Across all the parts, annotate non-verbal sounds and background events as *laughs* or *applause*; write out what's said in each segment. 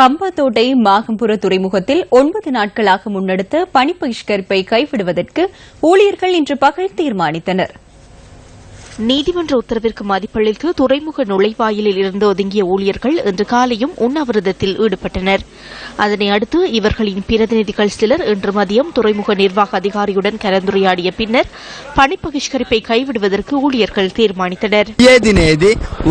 ஹம்பாத்தோட்டை மாகம்புர துறைமுகத்தில் ஒன்பது நாட்களாக முன்னெடுத்த பணிபகிஷ்கரிப்பை கைவிடுவதற்கு ஊழியர்கள் இன்று பகல் தீர்மானித்தனர். நீதிமன்ற உத்தரவிற்கு மதிப்பளித்து துறைமுக நுழைவாயிலில் இருந்து ஒதுங்கிய ஊழியர்கள் இன்று காலையும் உண்ணாவிரதத்தில் ஈடுபட்டனர். அதனை அடுத்து இவர்களின் பிரதிநிதிகள் சிலர் இன்று மதியம் துறைமுக நிர்வாக அதிகாரியுடன் கலந்துரையாடிய பின்னர் பணி பகிஷ்கரிப்பை கைவிடுவதற்கு ஊழியர்கள் தீர்மானித்தனர்.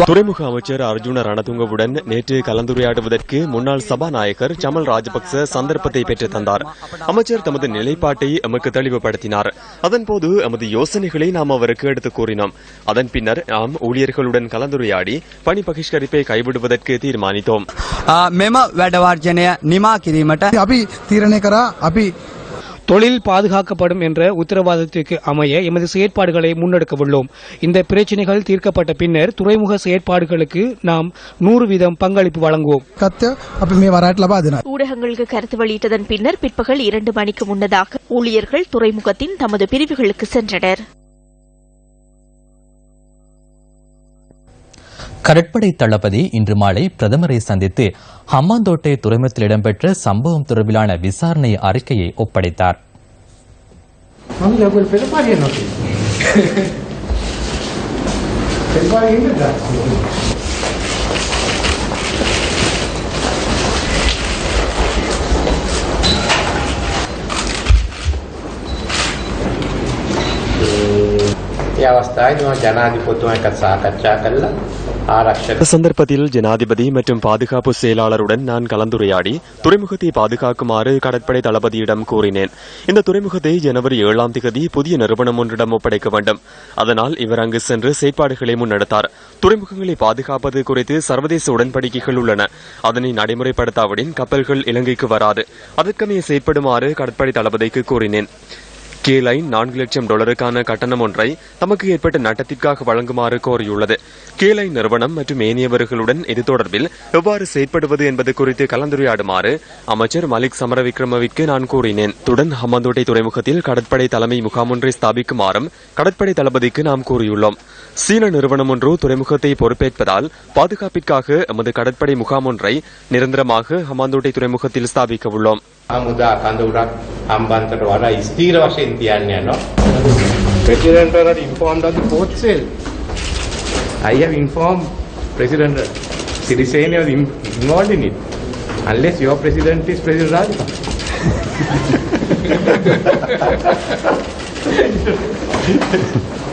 துறைமுக அமைச்சர் அர்ஜுன ரணதுங்கவுடன் நேற்று கலந்துரையாடுவதற்கு முன்னாள் சபாநாயகர் சமல் ராஜபக்ச சந்தர்ப்பத்தை பெற்றுத் தந்தார். அமைச்சர் தமது நிலைப்பாட்டை எமக்கு தெளிவுபடுத்தினார். அதன்போது எமது யோசனைகளை நாம் அவருக்கு எடுத்துக் கூறினோம். அதன் பின்னர் நாம் ஊழியர்களுடன் கலந்துரையாடி பணி பகிஷ்கரிப்பை கைவிடுவதற்கு தீர்மானித்தோம் මෙම වැඩවර්ජනය නිමා කිරීමට අපි තීරණය කරා අපි தொழில் பாதுகாக்கப்படும் என்ற உத்தரவாதத்திற்கு அமைய எமது செயற்பாடுகளை முன்னெடுக்கவுள்ளோம் இந்த பிரச்சினைகள் தீர்க்கப்பட்ட பின்னர் துறைமுக செயற்பாடுகளுக்கு நாம் நூறு வீதம் பங்களிப்பு வழங்குவோம் කත්ය අපි මේ වරයට ලබා දෙනවා. ஊடகங்களுக்கு கருத்து வெளியிட்டதன் பின்னர் பிற்பகல் இரண்டு மணிக்கு முன்னதாக ஊழியர்கள் துறைமுகத்தின் தமது பிரிவுகளுக்கு சென்றனர் கடற்படை தளபதி இன்று மாலை பிரதமரை சந்தித்து ஹம்மாந்தோட்டை துறைமுகத்தில் இடம்பெற்ற சம்பவம் தொடர்பிலான விசாரணை அறிக்கையை ஒப்படைத்தார். ඒ අවස්ථාවේදී මම ජනාධිපතිතුමා එක්ක සාකච්ඡා කළා ආරක්ෂක இந்த சந்தர்ப்பத்தில் ஜனாதிபதி மற்றும் பாதுகாப்பு செயலாளருடன் நான் கலந்துரையாடி துறைமுகத்தை பாதுகாக்குமாறு கடற்படை தளபதியிடம் கூறினேன் இந்த துறைமுகத்தை ஜனவரி ஏழாம் தேதி புதிய நிறுவனம் ஒன்றிடம் ஒப்படைக்க வேண்டும் அதனால் இவர் அங்கு சென்று செயற்பாடுகளை முன்னெடுத்தார் துறைமுகங்களை பாதுகாப்பது குறித்து சர்வதேச உடன்படிக்கைகள் உள்ளன அதனை நடைமுறைப்படுத்தாவிடின் கப்பல்கள் இலங்கைக்கு வராது அதற்கமைய செயற்படுமாறு கடற்படை தளபதிக்கு கூறினேன் கே லைன் நான்கு லட்சம் டாலருக்கான கட்டணம் ஒன்றை தமக்கு ஏற்பட்ட நட்டத்திற்காக வழங்குமாறு கோரியுள்ளது. கே லைன் நிறுவனம் மற்றும் ஏனையவர்களுடன் இது தொடர்பில் எவ்வாறு செயற்படுவது என்பது குறித்து கலந்துரையாடுமாறு அமைச்சர் மலிக் சமரவிக்ரமவிற்கு நான் கூறினேன். துடன் ஹம்மந்தோட்டை துறைமுகத்தில் கடற்படை தலைமை முகாம் ஒன்றை ஸ்தாபிக்குமாறும் கடற்படை தளபதிக்கு நாம் கூறியுள்ளோம். சீன நிறுவனம் ஒன்று துறைமுகத்தை பொறுப்பேற்பதால் பாதுகாப்பிற்காக எமது கடற்படை முகாம் ஒன்றை நிரந்தரமாக ஹமாந்தோட்டை துறைமுகத்தில் ஸ்தாபிக்க உள்ளோம். Ambantadwara is Tiravasha in Tianyana. President are informed the fourth sale. I have informed President Sirisena was involved in it. Unless your president is President Rajpa. *laughs*